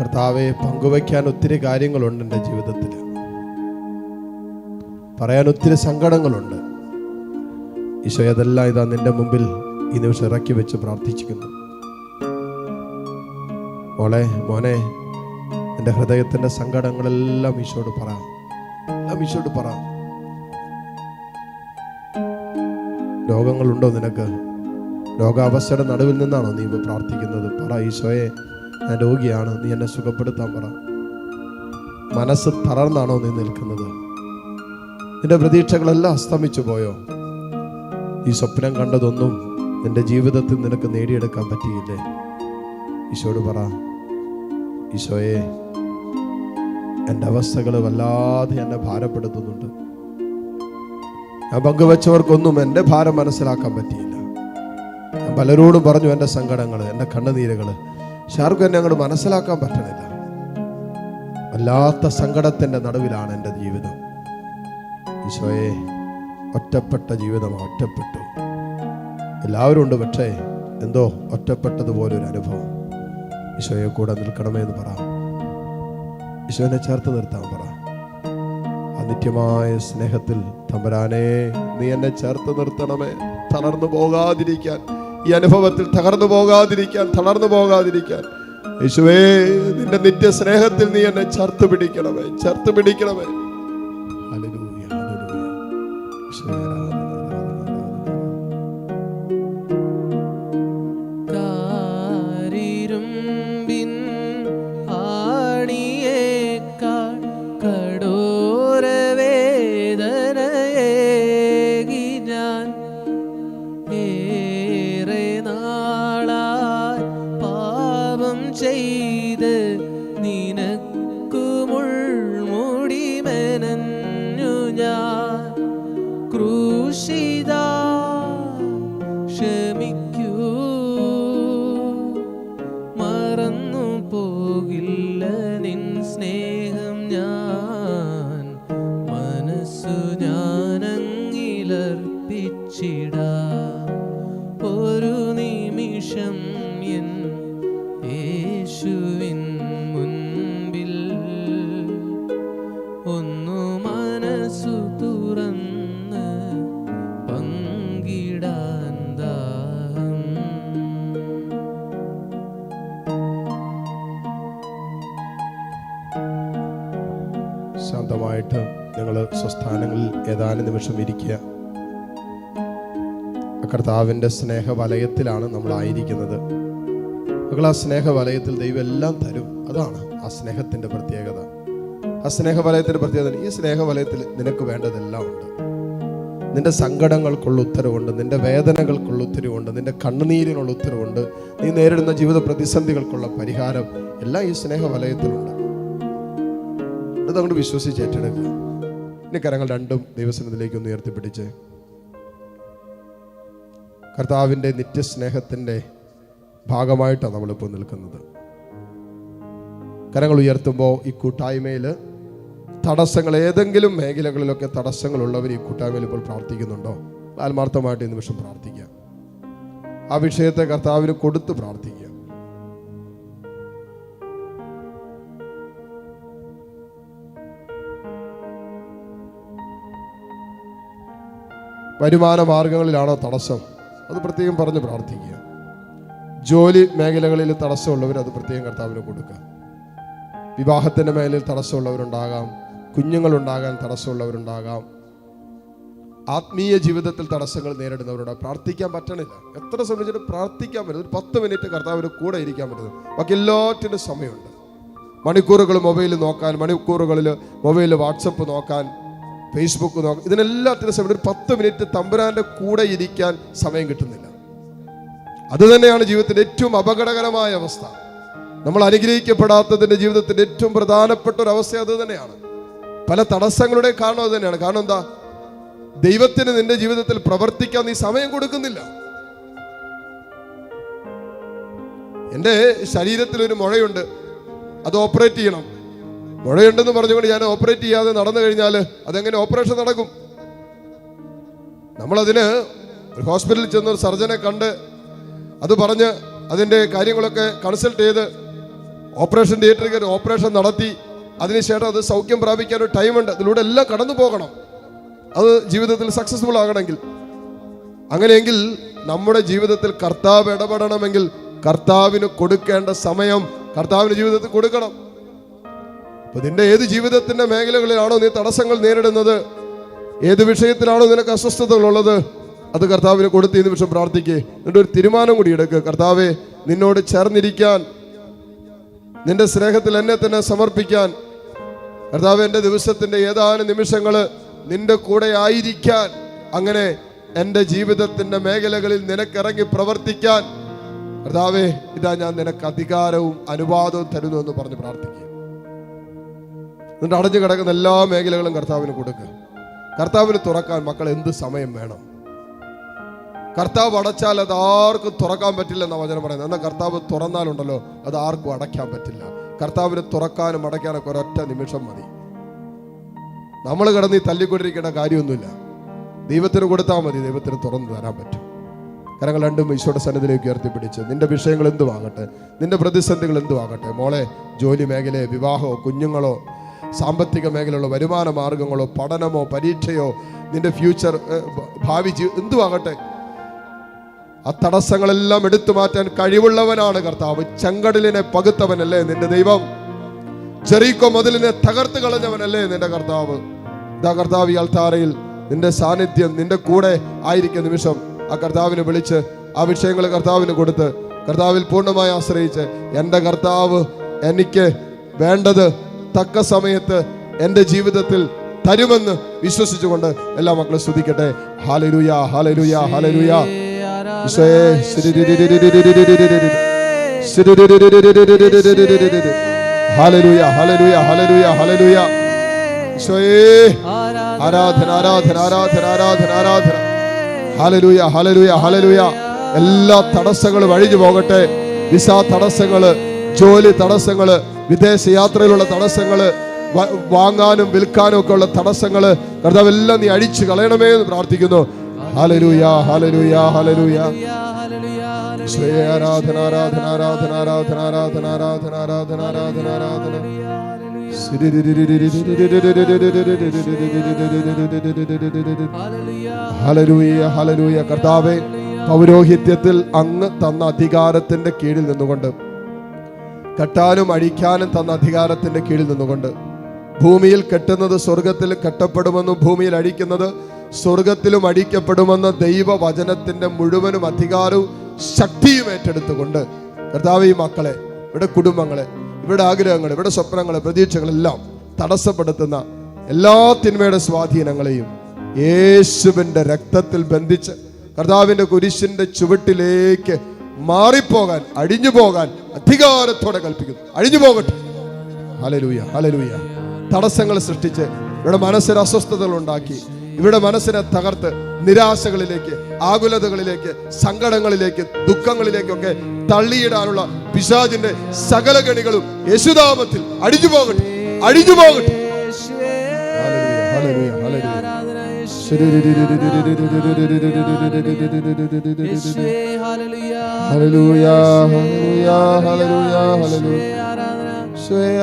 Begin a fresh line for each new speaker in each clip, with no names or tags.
കർത്താവെ പങ്കുവയ്ക്കാൻ ഒത്തിരി കാര്യങ്ങളുണ്ട് എന്റെ ജീവിതത്തിൽ. പറയാൻ ഒത്തിരി സങ്കടങ്ങളുണ്ട്. ഈശോ അതെല്ലാം ഇതാ നിന്റെ മുമ്പിൽ ഈ നിമിഷം ഇറക്കി വെച്ച് പ്രാർത്ഥിച്ചിരിക്കുന്നു. മോളെ മോനെ എന്റെ ഹൃദയത്തിന്റെ സങ്കടങ്ങളെല്ലാം ഈശോട് പറ. എല്ലാം ഈശോട് പറ. രോഗങ്ങളുണ്ടോ നിനക്ക്? രോഗാവസ്ഥയുടെ നടുവിൽ നിന്നാണോ നീ പ്രാർത്ഥിക്കുന്നത്? പറ ഈശോയെ. ഞാൻ രോഗിയാണ്. നീ എന്നെ സുഖപ്പെടുത്താൻ പറ. മനസ്സ് തളർന്നാണോ നീ നിൽക്കുന്നത്? നിന്റെ പ്രതീക്ഷകളെല്ലാം അസ്തമിച്ചു പോയോ? ഈ സ്വപ്നം കണ്ടതൊന്നും നിന്റെ ജീവിതത്തിൽ നിനക്ക് നേടിയെടുക്കാൻ പറ്റിയില്ലേ? ഈശോട് പറ ഈശോയെ എന്റെ അവസ്ഥകൾ വല്ലാതെ എന്നെ ഭാരപ്പെടുത്തുന്നുണ്ട്. ഞാൻ പങ്കുവച്ചവർക്കൊന്നും എന്റെ ഭാരം മനസ്സിലാക്കാൻ പറ്റിയില്ല. ഞാൻ പലരോടും പറഞ്ഞു എന്റെ സങ്കടങ്ങൾ എന്റെ കണ്ണുനീരുകൾ ആർക്കും എന്നെ അങ്ങോട്ട് മനസ്സിലാക്കാൻ പറ്റണില്ല. വല്ലാത്ത സങ്കടത്തിന്റെ നടുവിലാണ് എന്റെ ജീവിതം. ഈശോയെ ഒറ്റപ്പെട്ട ജീവിതമാണ് ഒറ്റപ്പെട്ടു. എല്ലാവരും ഉണ്ട് പക്ഷേ എന്തോ ഒറ്റപ്പെട്ടതുപോലെ ഒരു അനുഭവം ഈശോയെ കൂടെ നിൽക്കണമേ എന്ന് പറ. ഈശോനെ ചേർത്ത് നിർത്താൻ പറ. ആ നിത്യമായ സ്നേഹത്തിൽ തമ്പരാനെ നീ എന്നെ ചേർത്ത് നിർത്തണമേ. തളർന്നു പോകാതിരിക്കാൻ ഈ അനുഭവത്തിൽ തകർന്നു പോകാതിരിക്കാൻ തളർന്നു പോകാതിരിക്കാൻ. യേശുവേ നിന്റെ നിത്യ സ്നേഹത്തിൽ നീ എന്നെ ചേർത്ത് പിടിക്കണമേ ചേർത്ത് പിടിക്കണമേ.
മനസ്സു ഞാനങ്ങിലർപ്പിച്ചിടാ ഒരു നിമിഷം എൻ യേശുവിൻ മുൻപിൽ. ഒന്നു മനസ്സു തുറന്ന് ദാഹം.
ശാന്തമായിട്ട് നിങ്ങൾ സ്വസ്ഥാനങ്ങളിൽ ഏതാനും നിമിഷം ഇരിക്കുക. കർത്താവിന്റെ സ്നേഹവലയത്തിലാണ് നമ്മൾ ആയിരിക്കുന്നത് മക്കൾ ആ സ്നേഹവലയത്തിൽ ദൈവം എല്ലാം തരും. അതാണ് ആ സ്നേഹത്തിന്റെ പ്രത്യേകത. ആ സ്നേഹവലയത്തിന്റെ പ്രത്യേകത ഈ സ്നേഹവലയത്തിൽ നിനക്ക് വേണ്ടതെല്ലാം ഉണ്ട്. നിന്റെ സങ്കടങ്ങൾക്കുള്ള ഉത്തരവുണ്ട് നിന്റെ വേദനകൾക്കുള്ള ഉത്തരവുണ്ട് നിന്റെ കണ്ണുനീരിനുള്ള ഉത്തരവുണ്ട് നീ നേരിടുന്ന ജീവിത പ്രതിസന്ധികൾക്കുള്ള പരിഹാരം എല്ലാം ഈ സ്നേഹവലയത്തിലുണ്ട്. അത് അങ്ങോട്ട് വിശ്വസിച്ച് ഏറ്റെടുക്കുക. ഇനി കരങ്ങൾ രണ്ടും ദൈവസനത്തിലേക്ക് ഒന്ന് ഉയർത്തിപ്പിടിച്ച്. കർത്താവിന്റെ നിത്യസ്നേഹത്തിന്റെ ഭാഗമായിട്ടാണ് നമ്മളിപ്പോൾ നിൽക്കുന്നത്. കരങ്ങൾ ഉയർത്തുമ്പോൾ ഈ കൂട്ടായ്മയിൽ തടസ്സങ്ങൾ ഏതെങ്കിലും മേഖലകളിലൊക്കെ തടസ്സങ്ങളുള്ളവർ ഈ കൂട്ടായ്മയിൽ ഇപ്പോൾ പ്രാർത്ഥിക്കുന്നുണ്ടോ? ആത്മാർത്ഥമായിട്ട് ഈ നിമിഷം പ്രാർത്ഥിക്കുക. ആ വിഷയത്തെ കർത്താവിന് കൊടുത്ത് പ്രാർത്ഥിക്കുക. വരുമാന മാർഗങ്ങളിലാണോ തടസ്സം? അത് പ്രത്യേകം പറഞ്ഞ് പ്രാർത്ഥിക്കുക. ജോലി മേഖലകളിൽ തടസ്സമുള്ളവർ അത് പ്രത്യേകം കർത്താവിന് കൊടുക്കുക. വിവാഹത്തിന്റെ മേലിൽ തടസ്സമുള്ളവരുണ്ടാകാം. കുഞ്ഞുങ്ങളുണ്ടാകാൻ തടസ്സമുള്ളവരുണ്ടാകാം. ആത്മീയ ജീവിതത്തിൽ തടസ്സങ്ങൾ നേരിടുന്നവരോട് പ്രാർത്ഥിക്കാൻ പറ്റണില്ല. എത്ര സംബന്ധിച്ചിട്ട് പ്രാർത്ഥിക്കാൻ പറ്റും? ഒരു പത്ത് മിനിറ്റ് കർത്താവിന് കൂടെ ഇരിക്കാൻ പറ്റുന്നു ബാക്കി എല്ലാറ്റിനും സമയമുണ്ട്. മണിക്കൂറുകൾ മൊബൈൽ നോക്കാൻ മണിക്കൂറുകളിൽ മൊബൈൽ വാട്സപ്പ് നോക്കാൻ ഫേസ്ബുക്ക് നോക്കാം. ഇതിനെല്ലാത്തിനും സമയം ഒരു പത്ത് മിനിറ്റ് തമ്പുരാന്റെ കൂടെ ഇരിക്കാൻ സമയം കിട്ടുന്നില്ല. അത് തന്നെയാണ് ജീവിതത്തിന്റെ ഏറ്റവും അപകടകരമായ അവസ്ഥ. നമ്മൾ അനുഗ്രഹിക്കപ്പെടാത്തതിന്റെ ജീവിതത്തിന്റെ ഏറ്റവും പ്രധാനപ്പെട്ട ഒരു അവസ്ഥ അത് തന്നെയാണ്. പല തടസ്സങ്ങളുടെ കാരണം അത് തന്നെയാണ്. കാരണം എന്താ? ദൈവത്തിന് നിന്റെ ജീവിതത്തിൽ പ്രവർത്തിക്കാൻ നീ സമയം കൊടുക്കുന്നില്ല. എന്റെ ശരീരത്തിൽ ഒരു മുഴയുണ്ട്. അത് ഓപ്പറേറ്റ് ചെയ്യണം. മുഴയുണ്ടെന്ന് പറഞ്ഞുകൊണ്ട് ഞാൻ ഓപ്പറേറ്റ് ചെയ്യാതെ നടന്നു കഴിഞ്ഞാൽ അതെങ്ങനെ ഓപ്പറേഷൻ നടക്കും? നമ്മളതിന് ഒരു ഹോസ്പിറ്റലിൽ ചെന്ന് ഒരു സർജനെ കണ്ട് അത് പറഞ്ഞ് അതിന്റെ കാര്യങ്ങളൊക്കെ കൺസൾട്ട് ചെയ്ത് ഓപ്പറേഷൻ തിയേറ്ററിൽ കയറി ഓപ്പറേഷൻ നടത്തി. അതിനുശേഷം അത് സൗഖ്യം പ്രാപിക്കാൻ ഒരു ഉണ്ട് അതിലൂടെ എല്ലാം കടന്നു പോകണം. അത് ജീവിതത്തിൽ സക്സസ്ഫുൾ ആകണമെങ്കിൽ. അങ്ങനെയെങ്കിൽ നമ്മുടെ ജീവിതത്തിൽ കർത്താവ് ഇടപെടണമെങ്കിൽ കർത്താവിന് കൊടുക്കേണ്ട സമയം കർത്താവിന് ജീവിതത്തിൽ കൊടുക്കണം. അപ്പൊ നിന്റെ ഏത് ജീവിതത്തിന്റെ മേഖലകളിലാണോ നീ തടസ്സങ്ങൾ നേരിടുന്നത്? ഏത് വിഷയത്തിലാണോ നിനക്ക് അസ്വസ്ഥതകളുള്ളത്? അത് കർത്താവിന് കൊടുത്ത് ഈ നിമിഷം പ്രാർത്ഥിക്കേ. എന്നിട്ട് ഒരു തീരുമാനം കൂടി എടുക്കുക കർത്താവെ നിന്നോട് ചേർന്നിരിക്കാൻ നിന്റെ സ്നേഹത്തിൽ എന്നെ തന്നെ സമർപ്പിക്കാൻ. കർത്താവ് എന്റെ ദിവസത്തിന്റെ ഏതാനും നിമിഷങ്ങൾ നിന്റെ കൂടെ ആയിരിക്കാൻ. അങ്ങനെ എന്റെ ജീവിതത്തിന്റെ മേഖലകളിൽ നിനക്കിറങ്ങി പ്രവർത്തിക്കാൻ. കർത്താവെ ഇതാ ഞാൻ നിനക്ക് അധികാരവും അനുവാദവും തരുന്നു എന്ന് പറഞ്ഞ് പ്രാർത്ഥിക്കുക. എന്നിട്ട് അടഞ്ഞു കിടക്കുന്ന എല്ലാ മേഖലകളും കർത്താവിന് കൊടുക്കുക കർത്താവിന് തുറക്കാൻ മക്കൾ എന്ത് സമയം വേണം? കർത്താവ് അടച്ചാൽ അത് ആർക്കും തുറക്കാൻ പറ്റില്ല പറ്റില്ലെന്ന വചനം പറയുന്നത്. എന്നാൽ കർത്താവ് തുറന്നാലുണ്ടല്ലോ അത് ആർക്കും അടയ്ക്കാൻ പറ്റില്ല. കർത്താവിന് തുറക്കാനും അടയ്ക്കാനൊക്കെ ഒരൊറ്റ നിമിഷം മതി. നമ്മൾ കിടന്ന് ഈ തല്ലിക്കൊണ്ടിരിക്കേണ്ട കാര്യമൊന്നുമില്ല. ദൈവത്തിന് കൊടുത്താൽ മതി ദൈവത്തിന് തുറന്നു തരാൻ പറ്റും. കരങ്ങൾ രണ്ടും ഈശോയുടെ സന്നിധിയിലേക്ക് ഉയർത്തിപ്പിടിച്ച് നിന്റെ വിഷയങ്ങൾ എന്തുവാകട്ടെ? നിന്റെ പ്രതിസന്ധികൾ എന്തുവാകട്ടെ? മോളെ ജോലി മേഖലയോ വിവാഹമോ കുഞ്ഞുങ്ങളോ സാമ്പത്തിക മേഖലയിലുള്ള വരുമാന മാർഗങ്ങളോ പഠനമോ പരീക്ഷയോ നിന്റെ ഫ്യൂച്ചർ ഭാവി എന്തുവാകട്ടെ? ആ തടസ്സങ്ങളെല്ലാം എടുത്തു മാറ്റാൻ കഴിവുള്ളവനാണ് കർത്താവ്. ചെങ്കടലിനെ പകുത്തവനല്ലേ നിന്റെ ദൈവം? ചെറിയ മതിലിനെ തകർത്ത് കളഞ്ഞവനല്ലേ നിന്റെ കർത്താവ്? ഇതാ കർത്താവ് ഈ നിന്റെ സാന്നിധ്യം നിന്റെ കൂടെ ആയിരിക്കുന്ന നിമിഷം ആ കർത്താവിനെ വിളിച്ച് ആ വിഷയങ്ങൾ കർത്താവിന് കൊടുത്ത് കർത്താവിൽ പൂർണമായി ആശ്രയിച്ച് എന്റെ കർത്താവ് എനിക്ക് വേണ്ടത് തക്ക സമയത്ത് എന്റെ ജീവിതത്തിൽ തരുമെന്ന് വിശ്വസിച്ചുകൊണ്ട് എല്ലാ മക്കളും സ്തുതിക്കട്ടെ. Hallelujah hallelujah hallelujah hallelujah hallelujah hallelujah hallelujah ആരാധന ആരാധന ആരാധന ആരാധന ആരാധന. ഹാലരുയ ഹാലരുയ ഹാലരുയ എല്ലാ തടസ്സങ്ങളും അഴിഞ്ഞു പോകട്ടെ. വിസ തടസ്സങ്ങൾ ജോലി തടസ്സങ്ങൾ വിദേശ യാത്രയിലുള്ള തടസ്സങ്ങൾ വാങ്ങാനും വിൽക്കാനും ഒക്കെ ഉള്ള തടസ്സങ്ങൾ കർത്താവെല്ലാം നീ അഴിച്ചു കളയണമേ എന്ന് പ്രാർത്ഥിക്കുന്നു. ഹല്ലേലൂയ ഹല്ലേലൂയ ഈശോയെ ആരാധന ആരാധന ആരാധന ആരാധന ആരാധന ആരാധന ആരാധന ആരാധന ആരാധന. ഹലലൂയ ഹലലൂയ കർത്താവെ പൗരോഹിത്യത്തിൽ അങ്ങ് തന്ന അധികാരത്തിന്റെ കീഴിൽ നിന്നുകൊണ്ട് കെട്ടാനും അഴിക്കാനും തന്ന അധികാരത്തിന്റെ കീഴിൽ നിന്നുകൊണ്ട്. ഭൂമിയിൽ കെട്ടുന്നത് സ്വർഗത്തിൽ കെട്ടപ്പെടുമെന്നും ഭൂമിയിൽ അഴിക്കുന്നത് സ്വർഗത്തിലും അടിക്കപ്പെടുമെന്ന ദൈവവചനത്തിന്റെ മുഴുവനും അധികാരവും ശക്തിയും ഏറ്റെടുത്തുകൊണ്ട്. കർത്താവ് ഈ മക്കളെ ഇവിടെ കുടുംബങ്ങളെ ഇവിടെ ആഗ്രഹങ്ങൾ ഇവിടെ സ്വപ്നങ്ങളെ പ്രതീക്ഷകളെല്ലാം തടസ്സപ്പെടുത്തുന്ന എല്ലാ തിന്മയുടെ സ്വാധീനങ്ങളെയും യേശുവിന്റെ രക്തത്തിൽ ബന്ധിച്ച് കർത്താവിന്റെ കുരിശിന്റെ ചുവട്ടിലേക്ക് മാറിപ്പോകാൻ അഴിഞ്ഞു പോകാൻ അധികാരത്തോടെ കൽപ്പിക്കുന്നു. അഴിഞ്ഞു പോകട്ടെ. അലലൂയ അലലൂയ തടസ്സങ്ങൾ സൃഷ്ടിച്ച് ഇവിടെ മനസ്സിന് അസ്വസ്ഥതകൾ ഉണ്ടാക്കി. ഇവിടെ മനസ്സിനെ തകർത്ത് നിരാശകളിലേക്ക് ആകുലതകളിലേക്ക് സങ്കടങ്ങളിലേക്ക് ദുഃഖങ്ങളിലേക്കൊക്കെ തള്ളിയിടാനുള്ള പിശാജിന്റെ സകല ഗണികളും യേശുനാമത്തിൽ അടിഞ്ഞു പോകട്ടെ. അടിഞ്ഞു പോകട്ടെ.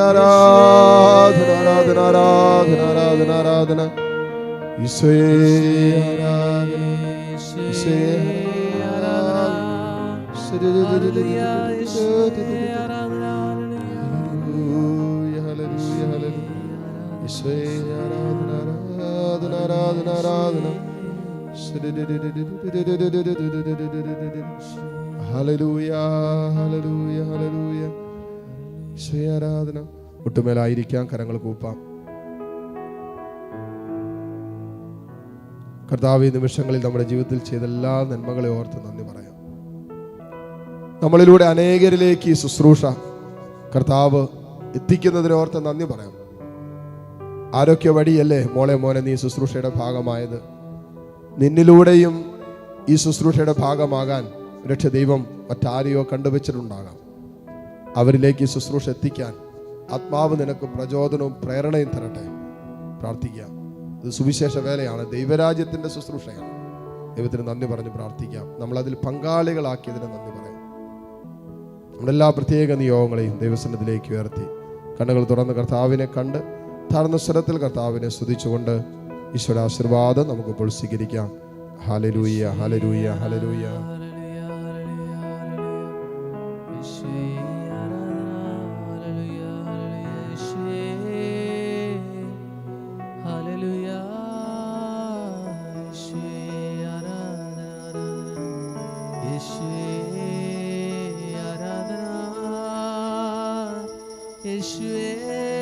ആരാധന. ആരാധന ആരാധന ആരാധന ആരാധന ഈശോയെ ആരാധന. ഈശോയെ ആരാധന. ഈശോയെ ആരാധന. ആരാധന ആരാധന. ആരാധന. ഒട്ടുമേലായിരിക്കാം കരങ്ങൾ കൂപ്പാം. കർത്താവ് ഈ നിമിഷങ്ങളിൽ നമ്മുടെ ജീവിതത്തിൽ ചെയ്ത എല്ലാ നന്മകളെ ഓർത്ത് നന്ദി പറയാം. നമ്മളിലൂടെ അനേകരിലേക്ക് ഈ ശുശ്രൂഷ കർത്താവ് എത്തിക്കുന്നതിനോർത്ത് നന്ദി പറയാം. ആരോഗ്യ വഴിയല്ലേ മോളെ മോനെ നീ ശുശ്രൂഷയുടെ ഭാഗമായത്? നിന്നിലൂടെയും ഈ ശുശ്രൂഷയുടെ ഭാഗമാകാൻ രക്ഷ ദൈവം മറ്റാരെയോ കണ്ടുവച്ചിട്ടുണ്ടാകാം. അവരിലേക്ക് ഈ ശുശ്രൂഷ എത്തിക്കാൻ ആത്മാവ് നിനക്ക് പ്രചോദനവും പ്രേരണയും തരട്ടെ. പ്രാർത്ഥിക്കാം ഇത് സുവിശേഷ വേലയാണ്. ദൈവരാജ്യത്തിന്റെ ശുശ്രൂഷയാണ്. ദൈവത്തിന് നന്ദി പറഞ്ഞ് പ്രാർത്ഥിക്കാം. നമ്മളതിൽ പങ്കാളികളാക്കിയതിന് നന്ദി പറയാം.
നമ്മളെല്ലാ പ്രത്യേക നിയോഗങ്ങളെയും ദൈവസന്നിധിയിലേക്ക് ഉയർത്തി കണ്ണുകൾ തുറന്ന് കർത്താവിനെ കണ്ട് താഴ്ന്ന സ്വരത്തിൽ കർത്താവിനെ സ്തുതിച്ചുകൊണ്ട് ഈശ്വര ആശീർവാദം നമുക്കിപ്പോൾ സ്വീകരിക്കാം. ഹാലലൂയ ഹാലലൂയ ഹാലലൂയ
യേശുവേ